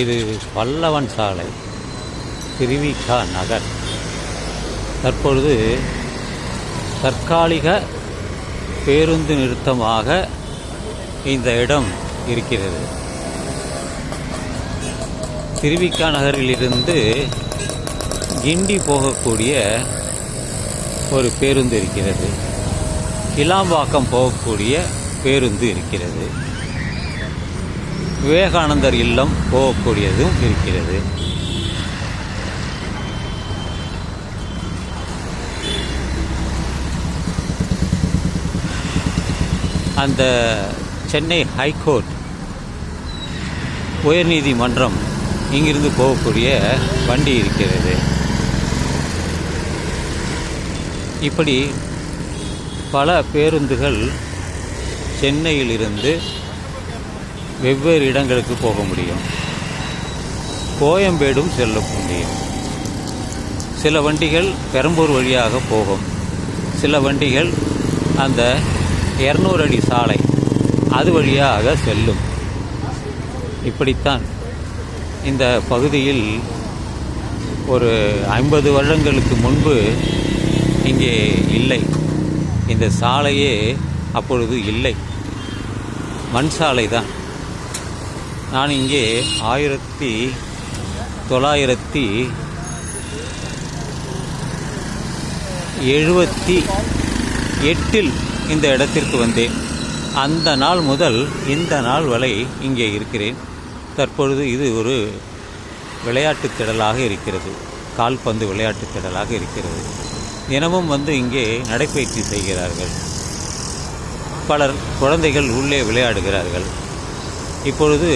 இது பல்லவன் சாலை திருவிகா நகர். தற்பொழுது தற்காலிக பேருந்து நிறுத்தமாக இந்த இடம் இருக்கிறது. திருவிக்கா நகரிலிருந்து கிண்டி போகக்கூடிய ஒரு பேருந்து இருக்கிறது. கிளாம்பாக்கம் போகக்கூடிய பேருந்து இருக்கிறது. விவேகானந்தர் இல்லம் போகக்கூடியதும் இருக்கிறது. அந்த சென்னை ஹைகோர்ட் உயர்நீதிமன்றம் இங்கிருந்து போகக்கூடிய வண்டி இருக்கிறது. இப்படி பல பேருந்துகள் சென்னையிலிருந்து வெவ்வேறு இடங்களுக்கு போக முடியும். கோயம்பேடும் செல்ல முடியும் சில வண்டிகள் பெரம்பூர் வழியாக போகும். சில வண்டிகள் அந்த இரநூறு அடி சாலை அது வழியாக செல்லும். இப்படித்தான் இந்த பகுதியில் ஒரு ஐம்பது வருடங்களுக்கு முன்பு இங்கே இல்லை. இந்த சாலையே அப்பொழுது இல்லை. மண் சாலை தான் நான் இங்கே ஆயிரத்தி தொள்ளாயிரத்தி எழுபத்தி எட்டில் இந்த இடத்திற்கு வந்தேன். அந்த நாள் முதல் இந்த நாள் வரை இங்கே இருக்கிறேன். தற்பொழுது இது ஒரு விளையாட்டுத் திடலாக இருக்கிறது. கால்பந்து விளையாட்டுத் திடலாக இருக்கிறது. தினமும் வந்து இங்கே நடைப்பயிற்சி செய்கிறார்கள். பலர் குழந்தைகள் உள்ளே விளையாடுகிறார்கள். இப்பொழுது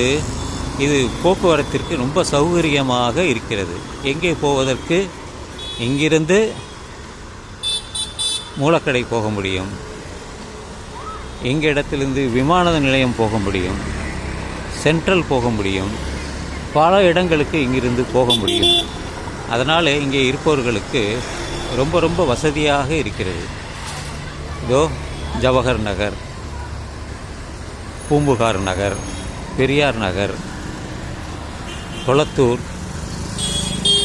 இது போக்குவரத்திற்கு ரொம்ப சௌகரியமாக இருக்கிறது. எங்கே போவதற்கு? இங்கிருந்து மூலக்கடை போக முடியும்? எங்க இடத்திலிருந்து விமான நிலையம் போக முடியும்? சென்ட்ரல் போக முடியும்? பல இடங்களுக்கு இங்கிருந்து போக முடியும். அதனால் இங்கே இருப்பவர்களுக்கு ரொம்ப ரொம்ப வசதியாக இருக்கிறது. இதோ ஜவஹர் நகர் பூம்புகார் நகர். பெரியார் நகர் கொளத்தூர்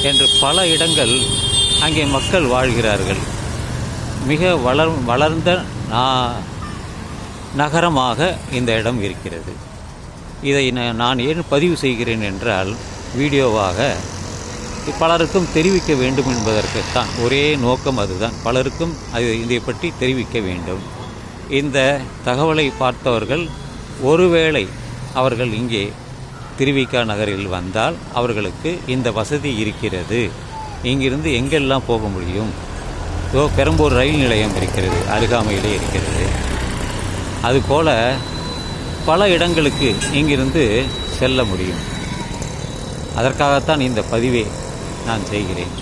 என்று பல இடங்கள் அங்கே மக்கள் வாழ்கிறார்கள். மிக வளர் வளர்ந்த நா- நகரமாக இந்த இடம் இருக்கிறது. இதை நான் ஏன் பதிவு செய்கிறேன் என்றால் வீடியோவாக பலருக்கும் தெரிவிக்க வேண்டும் என்பதற்குத்தான். ஒரே நோக்கம் அதுதான். பலருக்கும் அது இதை பற்றி தெரிவிக்க வேண்டும். இந்த தகவலை பார்த்தவர்கள் ஒருவேளை அவர்கள் இங்கே திருவிக்கா நகரில் வந்தால் அவர்களுக்கு இந்த வசதி இருக்கிறது. இங்கிருந்து எங்கெல்லாம் போக முடியும்? இதோ பெரம்பூர் ரயில் நிலையம் இருக்கிறது அருகாமையிலே இருக்கிறது. அதுபோல் பல இடங்களுக்கு இங்கிருந்து செல்ல முடியும். அதற்காகத்தான் இந்த பதிவை நான் செய்கிறேன்.